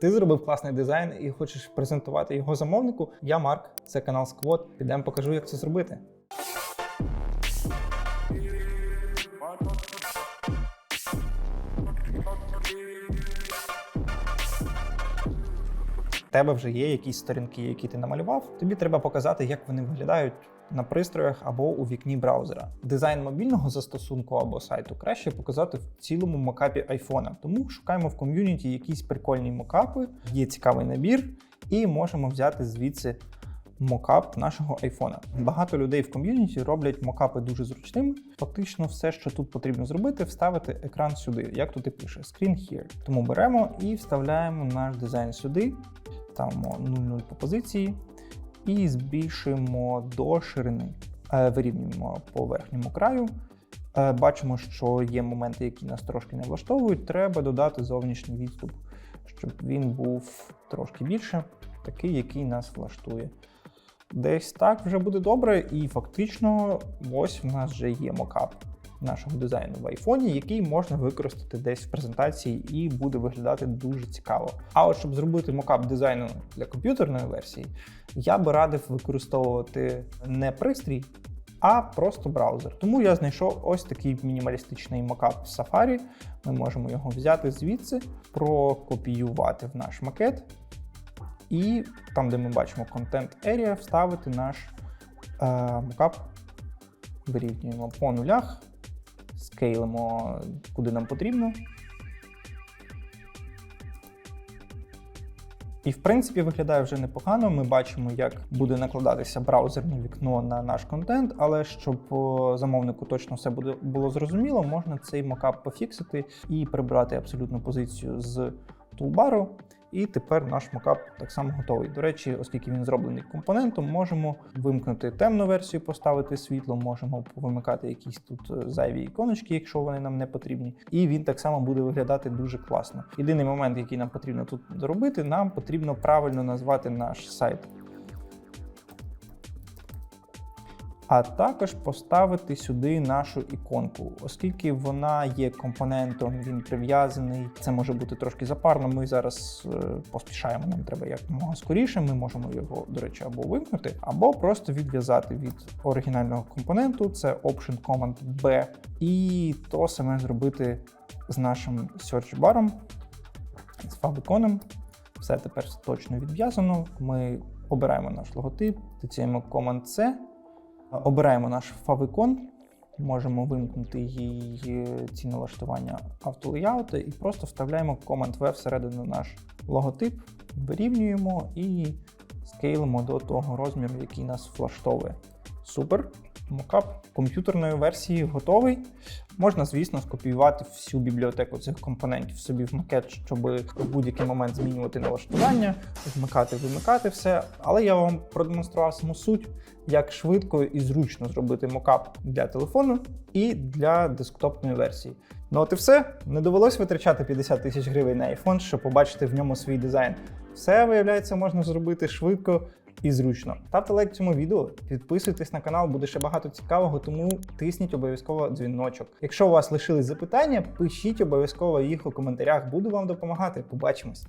Ти зробив класний дизайн і хочеш презентувати його замовнику. Я Марк, це канал Squad. Підемо покажу, як це зробити. В тебе вже є якісь сторінки, які ти намалював. Тобі треба показати, як вони виглядають на пристроях або у вікні браузера. Дизайн мобільного застосунку або сайту краще показати в цілому мокапі айфона. Тому шукаємо в ком'юніті якісь прикольні мокапи, є цікавий набір, і можемо взяти звідси мокап нашого айфона. Багато людей в ком'юніті роблять мокапи дуже зручними. Фактично, все, що тут потрібно зробити, вставити екран сюди, як тут і пише Screen Here. Тому беремо і вставляємо наш дизайн сюди, ставимо 0,0 по позиції і збільшуємо до ширини. Е, Вирівнюємо по верхньому краю. Е, Бачимо, що є моменти, які нас трошки не влаштовують. Треба додати зовнішній відступ, щоб він був трошки більше, такий, який нас влаштує. Десь так вже буде добре, і фактично, ось в нас вже є мокап нашого дизайну в айфоні, який можна використати десь в презентації і буде виглядати дуже цікаво. А от щоб зробити мокап дизайну для комп'ютерної версії, я би радив використовувати не пристрій, а просто браузер. Тому я знайшов ось такий мінімалістичний мокап в Safari. Ми можемо його взяти звідси, прокопіювати в наш макет. І там, де ми бачимо Content Area, вставити наш е, мокап, вирівнюємо по нулях, скейлимо куди нам потрібно. І в принципі виглядає вже непогано. Ми бачимо, як буде накладатися браузерне вікно на наш контент, але щоб замовнику точно все було зрозуміло, можна цей мокап пофіксити і прибрати абсолютну позицію з тулбару. І тепер наш макап так само готовий. До речі, оскільки він зроблений компонентом, можемо вимкнути темну версію, поставити світло, можемо повимикати якісь тут е, зайві іконочки, якщо вони нам не потрібні. І він так само буде виглядати дуже класно. Єдиний момент, який нам потрібно тут зробити, нам потрібно правильно назвати наш сайт. А також поставити сюди нашу іконку, оскільки вона є компонентом, він прив'язаний. Це може бути трошки запарно. Ми зараз е, поспішаємо. Нам треба якомога скоріше. Ми можемо його, до речі, або вимкнути, або просто відв'язати від оригінального компоненту. Це Option Command B, і то саме зробити з нашим search баром, з фабиконом. Все тепер точно відв'язано. Ми обираємо наш логотип, тицяємо Command C. Обираємо наш фавикон, можемо вимкнути її ці налаштування автолеяути і просто вставляємо Command V всередину наш логотип, вирівнюємо і скейлимо до того розміру, який нас влаштовує. Супер. Мокап комп'ютерної версії готовий. Можна, звісно, скопіювати всю бібліотеку цих компонентів собі в макет, щоб в будь-який момент змінювати налаштування, вмикати, вимикати все. Але я вам продемонстрував саму суть, як швидко і зручно зробити мокап для телефону і для десктопної версії. Ну от і все. Не довелось витрачати 50 тисяч гривень на iPhone, щоб побачити в ньому свій дизайн. Все, виявляється, можна зробити швидко і зручно. Ставте лайк цьому відео, підписуйтесь на канал, буде ще багато цікавого, тому тисніть обов'язково дзвіночок. Якщо у вас лишились запитання, пишіть обов'язково їх у коментарях, буду вам допомагати. Побачимось!